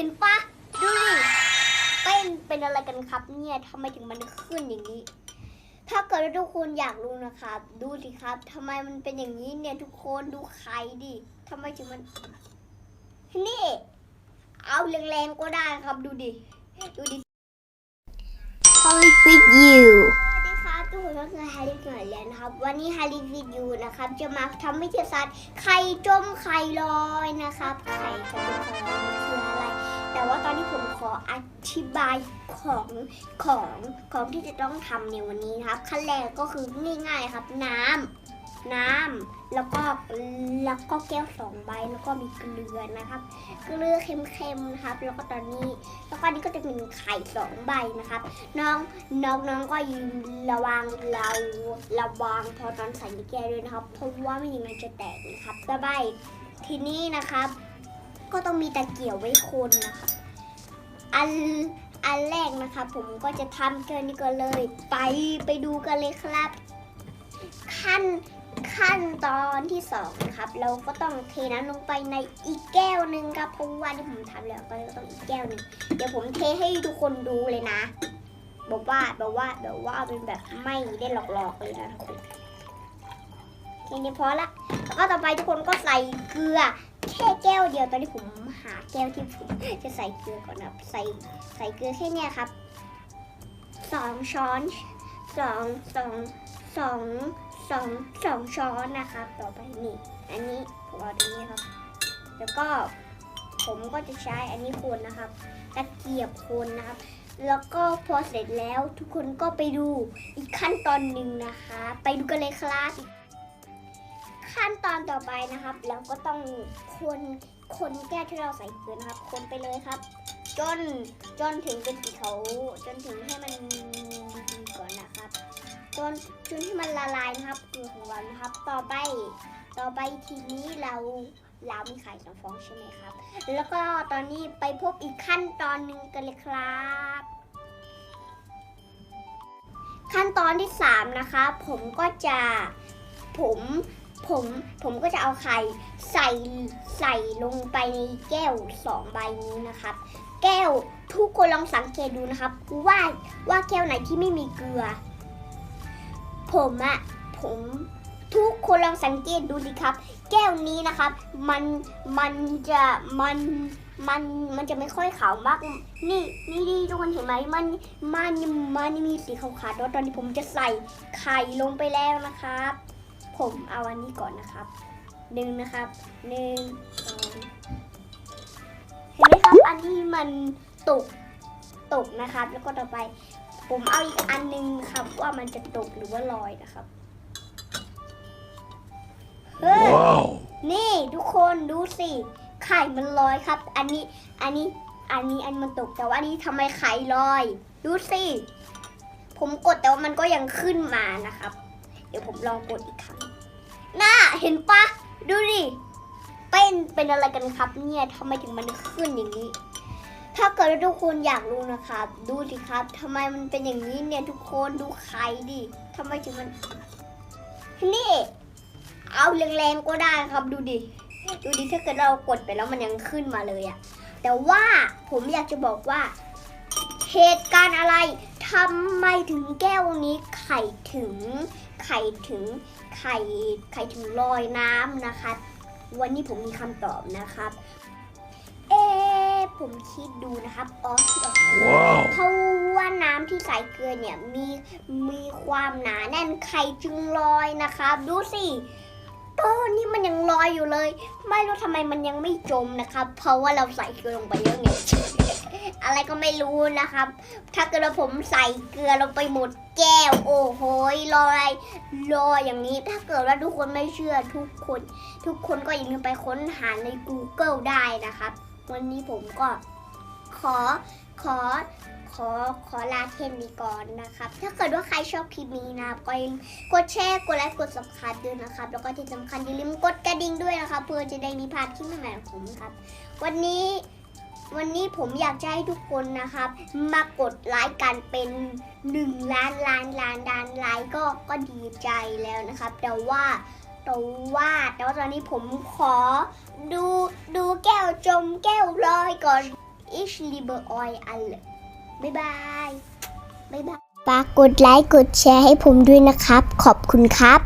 ห็นปะดูดิเป็นเป็นอะไรกันครับเนี่ยทำไมถึงมันขึ้นอย่างนี้ ถ้าเกิดว่าทุกคนอยากรู้นะครับ ดูสิครับทำไมมันเป็นอย่างนี้เนี่ยทุกคนดูไข่ดิทำไมถึงมันนี่เอาแรงๆก็ได้ครับดูดิดูดิ Holly with you สวัสดีครับทุกคนก็คือฮาริสหน่อยแล้วนะครับ วันนี้ฮาริสวิดยูนะครับ จะมาทำวิทยาศาสตร์ไข่จมไข่ลอยนะครับ ไข่จมไข่ลอยมันคืออะไร แต่ว่าตอนนี้ผมขออธิบายของของของที่จะต้องทำในวันนี้นะครับ ขั้นแรกก็คือง่ายๆครับ น้ำน้ำแล้วก็แล้วก็แก้วสองใบแล้วก็มีเกลือนะครับ เกลือเค็มๆนะครับ แล้วก็ตอนนี้แล้วก็อันนี้ก็จะเป็นไข่สองใบนะครับ น้องน้องน้องก็ยืนระวังเราระวังพอตอนใส่ในแก้วด้วยนะครับเพราะว่าไม่อย่างนั้นจะแตกนะครับต่อไปทีนี้นะครับ ก็ต้องมีตะเกียบไว้คนนะครับอันอันแรกนะครับผมก็จะทำเกินนี้ก็เลย ไปไปดูกันเลยครับ ขั้นขั้นตอนที่สองนะครับ เราก็ต้องเทน้ำลงไปในอีกแก้วหนึ่งครับเพราะว่าที่ผมทำแล้วก็ต้องอีกแก้วนึงเดี๋ยวผมเทให้ทุกคนดูเลยนะบอกว่าแบบว่าแบบว่าเป็นแบบไม่ได้หลอกๆเลยนะทุกคนทีนี้พอละแล้วก็ต่อไปทุกคนก็ใส่เกลือ แค่แก้วเดียวตอนนี้ผมหาแก้วที่ผมจะใส่เกลือก่อนนะครับ ใส่ใส่เกลือแค่เนี้ยครับสองช้อนสองสองสองสองสองช้อนนะครับ ต่อไปนี่ อันนี้ผมเอาตรงนี้ครับ แล้วก็ผมก็จะใช้อันนี้คนนะครับตะเกียบคนนะครับ แล้วก็พอเสร็จแล้วทุกคนก็ไปดูอีกขั้นตอนหนึ่งนะคะ ไปดูกันเลยครับ ขั้นตอนต่อไปนะครับ เราก็ต้องคนคนแก้วที่เราใส่เกลือนะครับ คนไปเลยครับ จนจนถึงเป็นสีเขาจนถึงให้มันดีๆก่อนนะครับ จนจนให้มันละลายนะครับเกลือของเรานะครับ ต่อไปต่อไปทีนี้เราเรามีไข่สองฟองใช่ไหมครับ แล้วก็ตอนนี้ไปพบอีกขั้นตอนหนึ่งกันเลยครับ ขั้นตอนที่สามนะคะ ผมก็จะผม ผมผมก็จะเอาไข่ใส่ใส่ลงไปในแก้วสองใบนี้นะครับ แก้วทุกคนลองสังเกตดูนะครับ ว่าว่าแก้วไหนที่ไม่มีเกลือ ผมอะผมทุกคนลองสังเกตดูสิครับ แก้วนี้นะครับ มันมันจะมันมันมันจะไม่ค่อยขาวมาก นี่นี่นี่ทุกคนเห็นไหมมันมันมันมีสีขาวๆตอนนี้ผมจะใส่ไข่ลงไปแล้วนะครับ ผมเอาอันนี้ก่อนนะครับหนึ่งนะครับหนึ่งสองเห็นไหมครับอันนี้มันตกตกนะครับ แล้วก็ต่อไป ผมเอาอีกอันหนึงครับ ว่ามันจะตกหรือว่าลอยนะครับเฮ้ย Wow. นี่ทุกคนดูสิไข่มันลอยครับ อันนี้อันนี้อันนี้อันมันตกแต่ว่าอันนี้ทำไมไข่ลอย ดูสิผมกดแต่ว่ามันก็ยังขึ้นมานะครับ เดี๋ยวผมลองกดอีกครั้ง หน่าเห็นปะดูดิเป็นเป็นอะไรกันครับเนี่ยทำไมถึงมันขึ้นอย่างนี้ ถ้าเกิดว่าทุกคนอยากรู้นะครับ ดูสิครับทำไมมันเป็นอย่างนี้เนี่ยทุกคนดูไข่ดิทำไมถึงมัน นี่ เอาแรงๆก็ได้ครับดูดิดูดิถ้าเกิดเรากดไปแล้วมันยังขึ้นมาเลยอะแต่ว่าผมอยากจะบอกว่าเหตุการณ์อะไร ทำไมถึงแก้วนี้ไข่ถึงไข่ถึงไข่ไข่ถึงลอยน้ำนะคะ วันนี้ผมมีคำตอบนะครับ เอะผมคิดดูนะครับอ๋อคิดออกแล้ว Wow. เพราะว่าน้ำที่ใส่เกลือเนี่ยมีมีความหนาแน่นไข่จึงลอยนะครับ ดูสิต้นนี่มันยังลอยอยู่เลย ไม่รู้ทำไมมันยังไม่จมนะครับ เพราะว่าเราใส่เกลือลงไปเยอะไง อะไรก็ไม่รู้นะครับ ถ้าเกิดว่าผมใส่เกลือลงไปหมดแก้ว โอ้โหลอยลอยอย่างนี้ ถ้าเกิดว่าทุกคนไม่เชื่อทุกคน ทุกคนก็อย่าลืมไปค้นหาใน Google ได้นะครับ วันนี้ผมก็ขอขอขอขอลาเทนนี้ก่อนนะครับ ถ้าเกิดว่าใครชอบคลิปนี้นะครับก็ย่าลืมกดแชร์กดไลค์กด subscribe ด้วยนะครับ แล้วก็ที่สำคัญอย่าลืมกดกระดิ่งด้วยนะครับ เพื่อจะได้มีพลาดคลิปใหม่ๆของผมครับ วันนี้ วันนี้ผมอยากจะให้ทุกคนนะครับ มากดไลค์กันเป็น1ล้านล้านล้านล้านไลค์ก็ก็ดีใจแล้วนะครับ แต่ว่าแต่ว่าแต่ว่าตอนนี้ผมขอดูดูแก้วจมแก้วลอยก่อน ich liebe euch alle บ๊ายบายบ๊ายบายฝากกดไลค์กดแชร์ให้ผมด้วยนะครับ ขอบคุณครับ